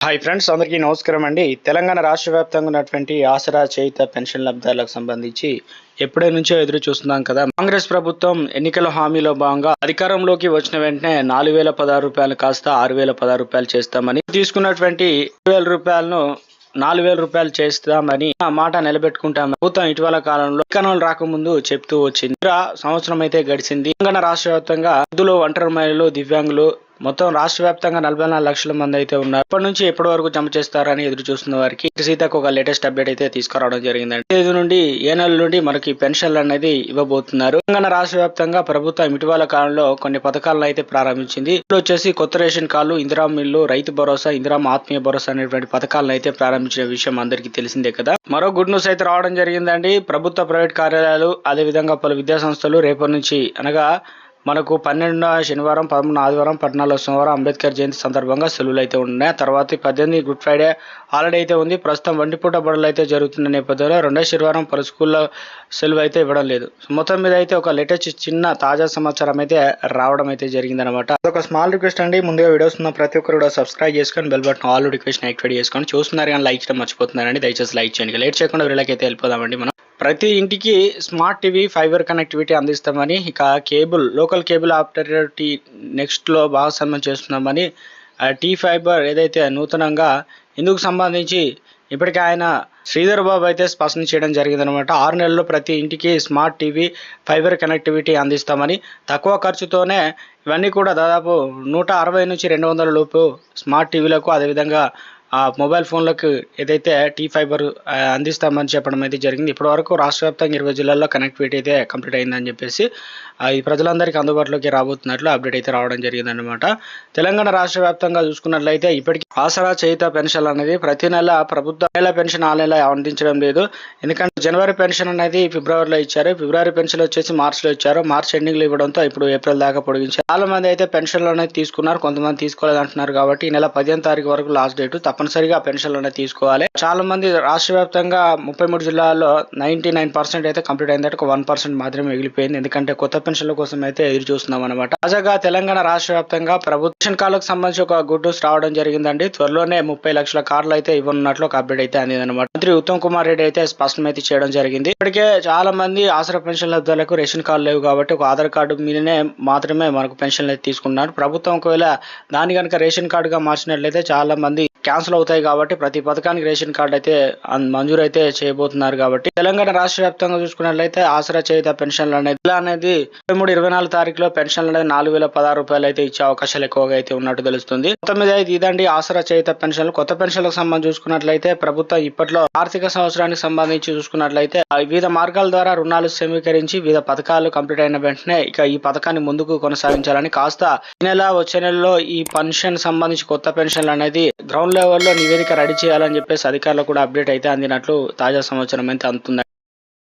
Hi friends అందరికీ నమస్కారం అండి. తెలంగాణ రాష్ట్ర వ్యాప్తంగా ఉన్నటువంటి ఆసరా చేయిత పెన్షన్ లబ్ధాలకు సంబంధించి ఎప్పటి నుంచో ఎదురు చూస్తున్నాం కదా. కాంగ్రెస్ ప్రభుత్వం ఎన్నికల హామీలో భాగంగా అధికారంలోకి వచ్చిన వెంటనే నాలుగు వేల పదహారు రూపాయలు కాస్త ఆరు వేల పదహారు రూపాయలు చేస్తామని తీసుకున్నటువంటి వేల రూపాయలను నాలుగు వేల రూపాయలు చేస్తామని ఆ మాట నిలబెట్టుకుంటాం ప్రభుత్వం ఇటీవల కాలంలో ఎన్నికలు రాకముందు చెప్తూ వచ్చింది. సంవత్సరం అయితే గడిచింది. తెలంగాణ రాష్ట్ర వ్యాప్తంగా వృద్ధులు ఒంటరి మహిళలు దివ్యాంగులు మొత్తం రాష్ట్ర వ్యాప్తంగా నలభై నాలుగు లక్షల మంది అయితే ఉన్నారు. ఇప్పటి నుంచి ఎప్పటి వరకు జమ చేస్తారని ఎదురు చూస్తున్న వారికి సీతకు ఒక లేటెస్ట్ అప్డేట్ అయితే తీసుకురావడం జరిగిందండి. తేదీ నుండి ఏ నెల నుండి మనకి పెన్షన్లు అనేది ఇవ్వబోతున్నారు. తెలంగాణ రాష్ట్ర వ్యాప్తంగా ప్రభుత్వం ఇటీవల కాలంలో కొన్ని పథకాలను అయితే ప్రారంభించింది. ఇప్పుడు వచ్చేసి కొత్త ration card Indira mill Rythu Bharosa Indira ఆత్మీయ భరోసా అనేటువంటి పథకాలను అయితే ప్రారంభించిన విషయం అందరికీ తెలిసిందే కదా. మరో గుడ్ న్యూస్ అయితే రావడం జరిగిందండి. ప్రభుత్వ ప్రైవేట్ కార్యాలయాలు అదే విధంగా పలు విద్యా సంస్థలు రేపటి నుంచి అనగా మనకు పన్నెండున శనివారం పదమూడు ఆదివారం పద్నాలుగు సోమవారం అంబేద్కర్ జయంతి సందర్భంగా సెలవులు అయితే ఉన్నాయి తర్వాత పద్దెనిమిది గుడ్ ఫ్రైడే హాలిడే అయితే ఉంది. ప్రస్తుతం వంటిపూట బడులు అయితే జరుగుతున్న నేపథ్యంలో రెండో శనివారం పలు స్కూల్లో సెలవు అయితే ఇవ్వడం లేదు. మొత్తం మీద అయితే ఒక లేటెస్ట్ చిన్న తాజా సమాచారం అయితే రావడం అయితే జరిగిందనమాట అదొక స్మాల్ రిక్వెస్ట్ అండి. ముందుగా వీడియోస్ ఉన్న ప్రతి ఒక్కరు కూడా సబ్స్క్రైబ్ చేసుకొని bell button all request activate చేసుకొని చూస్తున్నారు కానీ లైక్ చేయడం మర్చిపోతున్నారండి. దయచేసి లైక్ చేయండి. లేట్ చేయకుండా వీళ్ళకి అయితే వెళ్ళిపోదామండి మనం. ప్రతి ఇంటికి స్మార్ట్ టీవీ ఫైబర్ కనెక్టివిటీ అందిస్తామని ఇక కేబుల్ లోకల్ కేబుల్ ఆపరేటివిటీ నెక్స్ట్లో భాగస్వామ్యం చేస్తున్నామని ఆ టీ ఫైబర్ ఏదైతే నూతనంగా ఇందుకు సంబంధించి ఇప్పటికే ఆయన శ్రీధర్ బాబు అయితే స్పష్టం చేయడం జరిగిందనమాట ఆరు నెలల్లో ప్రతి ఇంటికి స్మార్ట్ టీవీ ఫైబర్ కనెక్టివిటీ అందిస్తామని తక్కువ ఖర్చుతోనే ఇవన్నీ కూడా దాదాపు నూట అరవై నుంచి రెండు వందల లోపు స్మార్ట్ టీవీలకు అదేవిధంగా ఆ మొబైల్ ఫోన్లకు ఏదైతే టీ ఫైబర్ అందిస్తామని చెప్పడం అయితే జరిగింది. ఇప్పటి వరకు రాష్ట్ర వ్యాప్తంగా ఇరవై జిల్లాల్లో కనెక్టివిటీ అయితే కంప్లీట్ అయిందని చెప్పేసి ఈ ప్రజలందరికీ అందుబాటులోకి రాబోతున్నట్లు అప్డేట్ అయితే రావడం జరిగిందనమాట తెలంగాణ రాష్ట్ర వ్యాప్తంగా చూసుకున్నట్లయితే ఇప్పటికీ ఆసరా చేయిత పెన్షన్ అనేది ప్రతి నెల ప్రభుత్వ నెల పెన్షన్ ఆ నెల అందించడం లేదు. ఎందుకంటే జనవరి పెన్షన్ అనేది ఫిబ్రవరిలో ఇచ్చారు. ఫిబ్రవరి పెన్షన్ వచ్చేసి మార్చిలో ఇచ్చారు. మార్చ్ ఎండింగ్లు ఇవ్వడంతో ఇప్పుడు ఏప్రిల్ దాకా పొడిగించారు. చాలా మంది అయితే పెన్షన్లు అనేది తీసుకున్నారు. కొంతమంది తీసుకోలేదు అంటున్నారు కాబట్టి ఈ నెల పదిహేను తారీఖు వరకు లాస్ట్ డేట్ తప్పనిసరిగా పెన్షన్లు అనేది తీసుకోవాలి. చాలా మంది రాష్ట్ర వ్యాప్తంగా ముప్పై మూడు జిల్లాల్లో నైన్టీ నైన్ పర్సెంట్ అయితే కంప్లీట్ అయిందంటే ఒక వన్ పర్సెంట్ మాత్రమే మిగిలిపోయింది. ఎందుకంటే కొత్త పెన్షన్ల కోసం అయితే ఎదురు చూస్తున్నాం అనమాట తాజాగా తెలంగాణ రాష్ట్ర వ్యాప్తంగా ప్రభుత్వ కాలకు సంబంధించి ఒక గుడ్ న్యూస్ రావడం జరిగిందండి. త్వరలోనే ముప్పై లక్షల కార్లు అయితే ఇవ్వనున్నట్లు ఒక అప్డేట్ అయితే అందిందనమాట మంత్రి ఉత్తమ్ కుమార్ రెడ్డి అయితే స్పష్టం అయితే చేయడం జరిగింది. ఇప్పటికే చాలా మంది ఆసరా పెన్షన్ లబ్ధాలకు రేషన్ కార్డు లేవు కాబట్టి ఒక ఆధార్ కార్డు మీదనే మాత్రమే మనకు పెన్షన్లు అయితే తీసుకున్నారు ప్రభుత్వం ఒకవేళ దాని కనుక రేషన్ కార్డుగా మార్చినట్లయితే చాలా మంది క్యాన్సిల్ అవుతాయి కాబట్టి ప్రతి పథకానికి రేషన్ కార్డు అయితే మంజూరు అయితే చేయబోతున్నారు కాబట్టి. తెలంగాణ రాష్ట్ర వ్యాప్తంగా చూసుకున్నట్లయితే ఆసరా చేయుత పెన్షన్లు అనేది ఇలా అనేది ఇరవై మూడు ఇరవై నాలుగు తారీఖులో పెన్షన్లు అనేది నాలుగు వేల పదహారు రూపాయలు అయితే ఇచ్చే అవకాశాలు ఎక్కువగా అయితే ఉన్నట్టు తెలుస్తుంది. మొత్తం అయితే ఇదండి ఆసరా చేయుత పెన్షన్లు. కొత్త పెన్షన్లకు సంబంధించి చూసుకున్నట్లయితే ప్రభుత్వం ఇప్పట్లో ఆర్థిక సంవత్సరానికి సంబంధించి చూసుకున్నట్లయితే వివిధ మార్గాల ద్వారా రుణాలు సమీకరించి వివిధ పథకాలు కంప్లీట్ అయిన వెంటనే ఇక ఈ పథకాన్ని ముందుకు కొనసాగించాలని కాస్త ఈ నెల వచ్చే నెలలో ఈ పెన్షన్ సంబంధించి కొత్త పెన్షన్లు అనేది గ్రౌండ్ లెవెల్లో నివేదిక రెడీ చేయాలని చెప్పేసి అధికారులు కూడా అప్డేట్ అయితే అందినట్లు తాజా సమాచారం అయితే అందుతుంది.